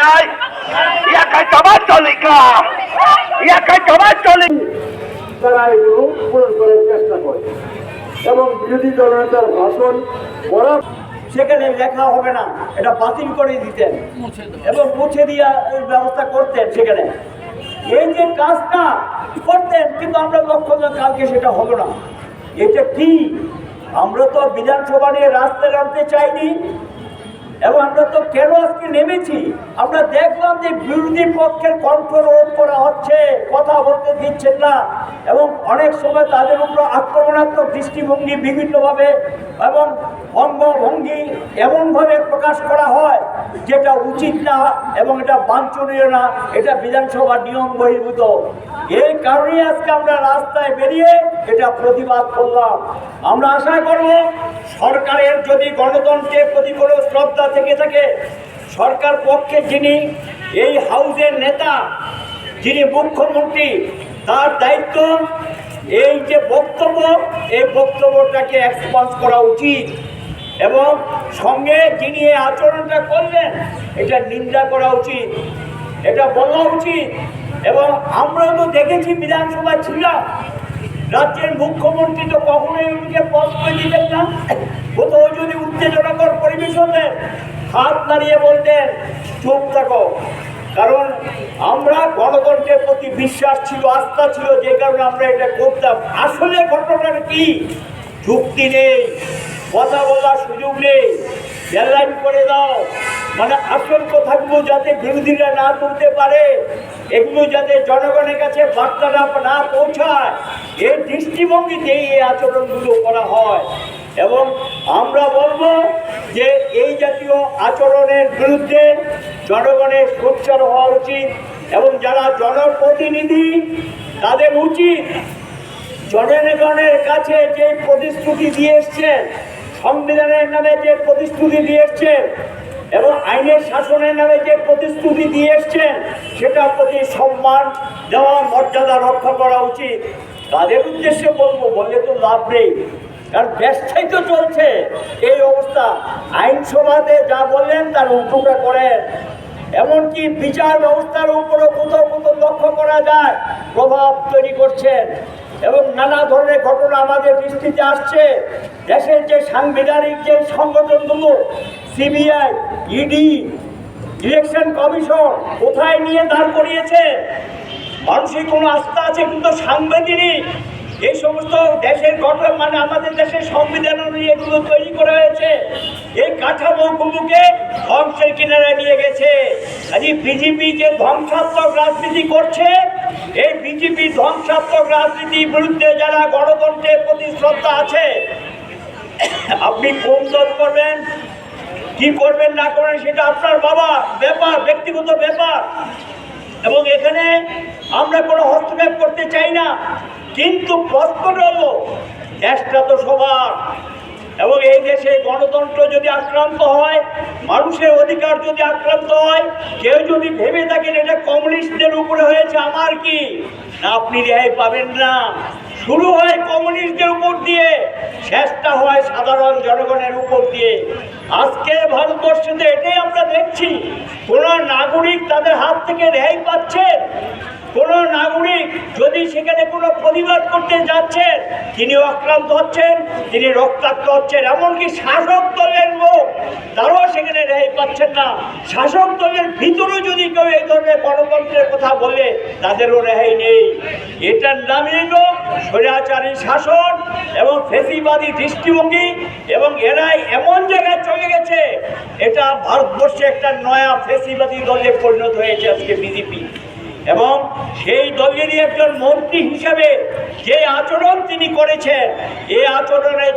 নাই চেষ্টা করে এবং ভাষণ সেখানে লেখা হবে না, এটা বাতিল করে দিতেন এবং মুছে দিয়া ব্যবস্থা করতেন সেখানে। এই যে কাজটা করতেন, কিন্তু আমরা লক্ষ্য কালকে সেটা হবে না। এটা কি আমরা তো বিধানসভা নিয়ে রাস্তায় নামতে চাইনি এবং আমরা তো কেন আজকে নেমেছি। আমরা দেখলাম যে বিরোধী পক্ষের কণ্ঠ রোধ করা হচ্ছে, কথা বলতে দিচ্ছেন না। এবং অনেক সময় তাদের উপর আক্রমণাত্মক দৃষ্টিভঙ্গি বিভিন্নভাবে এবং অঙ্গভঙ্গি এমনভাবে প্রকাশ করা হয়, যেটা উচিত না এবং এটা বাঞ্ছনীয় না, এটা বিধানসভার নিয়ম বহির্ভূত। এই কারণেই আজকে আমরা রাস্তায় বেরিয়ে এটা প্রতিবাদ করলাম। আমরা আশা করব, সরকারের যদি গণতন্ত্রের প্রতি কোনো শ্রদ্ধা থেকে থাকে সরকার পক্ষে যিনি এই হাউসের নেতা, যিনি মুখ্যমন্ত্রী, তার দায়িত্ব এই যে বক্তব্য, এই বক্তব্যটাকে এক্সপান্স করা উচিত। এবং সঙ্গে যিনি এই আচরণটা করলেন, এটা নিন্দা করা উচিত, এটা বলা উচিত। এবং আমরা তো দেখেছি বিধানসভা ছিলাম, রাজ্যের মুখ্যমন্ত্রী তো কখনোই উনিকে পদ করে দিতেন না। পরিবেশ হাত নাড়িয়ে বলতেন, চুপ থাকো। কারণ আমরা গণতন্ত্রের প্রতি বিশ্বাস ছিল, আস্থা ছিল যে কারণে আমরা এটা করতাম। আসলে ঘটনাটা কি? যুক্তি নেই, কথা বলার সুযোগ নেই ডেডলাইন করে দাও। মানে আসল কথাগুলো যাতে বিরোধীরা না তুলতে পারে, এগুলো যাতে জনগণের কাছে বার্তাটা না পৌঁছায় এই দৃষ্টিভঙ্গিতে এই আচরণগুলো করা হয়। এবং আমরা বলব যে এই জাতীয় আচরণের বিরুদ্ধে জনগণের সোচ্চার হওয়া উচিত এবং যারা জনপ্রতিনিধি, তাদের উচিত জনগণের কাছে যে প্রতিশ্রুতি দিয়ে এসছেন, সংবিধানের নামে যে প্রতিশ্রুতি দিয়ে এসছেন এবং আইনের শাসনের নামে যে প্রতিশ্রুতি দিয়ে এসছেন, সেটার প্রতি সম্মান দেওয়া, মর্যাদা রক্ষা করা উচিত। তাদের উদ্দেশ্যে বলব বলে তো লাভ নেই। কারণ ব্যবসাই তো চলছে। এই অবস্থা। আইনসভাতে যা বললেন, তার উল্টোটা করেন। এমনকি বিচার ব্যবস্থার উপরও কোথাও কোথাও লক্ষ্য করা যায়, প্রভাব তৈরি করছেন এবং নানা ধরনের ঘটনা আমাদের দৃষ্টিতে আসছে। দেশের যে সাংবিধানিক যে সংগঠনগুলো, সিবিআই, ইডি, ইলেকশন কমিশন, কোথায় নিয়ে দাঁড় করিয়েছে? মানুষের কোনো আস্থা আছে, কিন্তু সাংবিধানিক এই সমস্ত দেশের গঠন মানে আমাদের দেশের সংবিধান অনুযায়ী এগুলো তৈরি করা হয়েছে। এই কাঠামো কাঠামোগুলোকে ধ্বংসের কিনারায় নিয়ে গেছে। আজ বিজেপি যে ধ্বংসাত্মক রাজনীতি করছে, এই বিজেপি ধ্বংসাত্মক রাজনীতির বিরুদ্ধে যারা গণতন্ত্রের প্রতি শ্রদ্ধা আছে, আপনি কোন দল করবেন, কি করবেন না করবেন সেটা আপনার বাবা, ব্যাপার, ব্যক্তিগত ব্যাপার। এবং এখানে আমরা কোনো হস্তক্ষেপ করতে চাই না। কিন্তু প্রশ্নটা হলো, দেশটা তো সবার। এবং এই দেশে গণতন্ত্র যদি আক্রান্ত হয়, মানুষের অধিকার যদি আক্রান্ত হয়, কেউ যদি ভেবে থাকেন এটা কমিউনিস্টদের উপরে হয়েছে, আমার কি? না, আপনি রেহাই পাবেন না। শুরু হয় কমিউনিস্টদের উপর দিয়ে, শেষটা হয় সাধারণ জনগণের উপর দিয়ে। আজকে ভারতবর্ষতে এটাই আমরা দেখছি, কোন নাগরিক তাদের হাত থেকে রেহাই পাচ্ছেন কোন নাগরিক যদি সেখানে কোনো প্রতিবাদ করতে যাচ্ছেন তিনিও আক্রান্ত হচ্ছেন, তিনি রক্তাক্ত হচ্ছেন, এমনকি শাসক দলের লোক, তারাও সেখানে রেহাই পাচ্ছেন না। শাসক দলের ভিতরেও যদি কেউ এই ধরনের গণতন্ত্রের কথা বলে, তাদেরও রেহাই নেই। এটার নামই হলো স্বৈরাচারী শাসন এবং ফেসিবাদী দৃষ্টিভঙ্গি, এবং এরাই এমন জায়গায় চলে গেছে, এটা ভারতবর্ষে একটা নয়া ফেসিবাদী দলে পরিণত হয়েছে আজকে বিজেপি। এবং সেই দলেরই একজন মন্ত্রী হিসাবে যে আচরণ তিনি করেছেন এই আচরণের